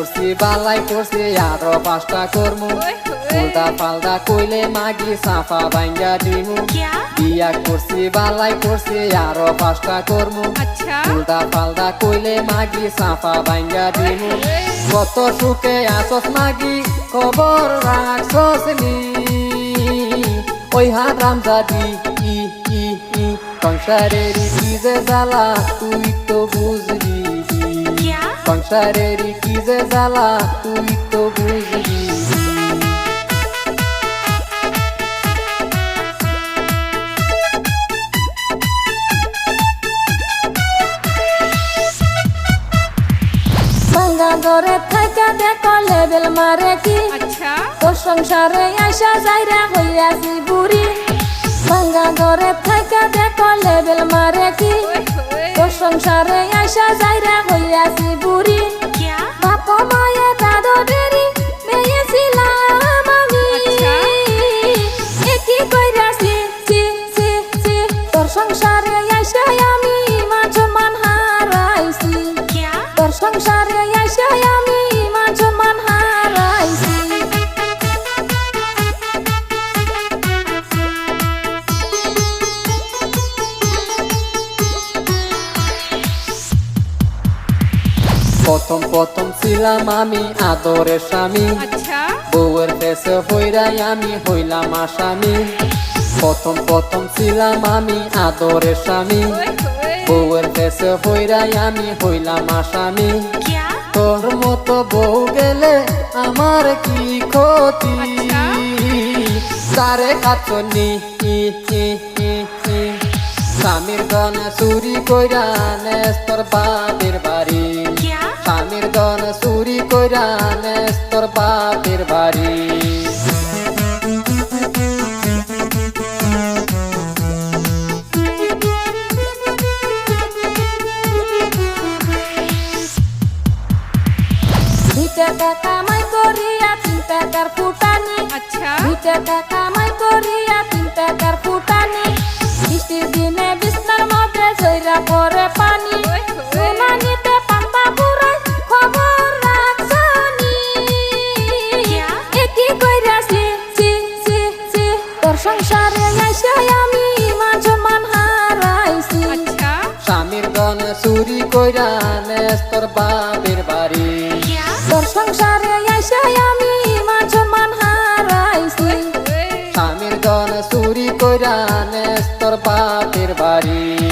করছি বালাই করছি আরও পাঁচটা কর্ম। উল্টা পাল্টা কইলে মাগি সাফা বাইঙ্গা ডিমু বিয়া করছি বালাই করছি আরও পাঁচটা কর্ম। উল্টা পাল্টা কইলে মাগি সাফা বাইঙ্গা ডিমু কত সুখে আসস মাগি খবর রাখছস নি। ওই হাত রামজাদি ই ই ই সংসারের কি যে জ্বালা তুই সংসারের কি যে জ্বালা তুই তো বুঝবি ধরে থাকা দেখো লেবেল মারে কি? আচ্ছা। তোর সংসারে আসা যাইরা হইয়াছি বুড়ি। ভাঙ্গা ধরে থাকা দেখো লেবেল মারে কি? তোর সংসারে আসা যাইরা প্রথম প্রথম ছিলাম আমি আদরের স্বামী। আচ্ছা। বউয়ের ফেসে হইরাই আমি হইলাম আসামি। প্রথম প্রথম ছিলাম আমি আদরের স্বামী। বউয়ের দেশে হইরাই আমি হইলাম আসামি। তোর মতো বউ গেলে আমার কি ক্ষতি? তারে কাতনি স্বামীর গন চুরি কইরা নেস্তর বাপের বাড়ি। স্বামীর গন চুরি কইরা নেস্তর বাপের বাড়ি। ভূতেতে কামাই করিয়া চিন্তা তার ফুটানি। আচ্ছা। ভূতেতে কামাই করিয়া চিন্তা তার ফুটানি। বৃষ্টির দিনে বিস্তার মধ্যে জয়রা পরে পানি। সোনানিতে পান্তা পুরাই খবর রাখছনি। একই কইরা সি সি সি স্বামীর গন চুরি কইরা নেস্তর বাপের বাড়ি। তোর সংসারে আইসা আমি মান সম্মান হারাইছি। স্বামীর দন চুরি কইরা নেস্তর পাতের বাড়ি।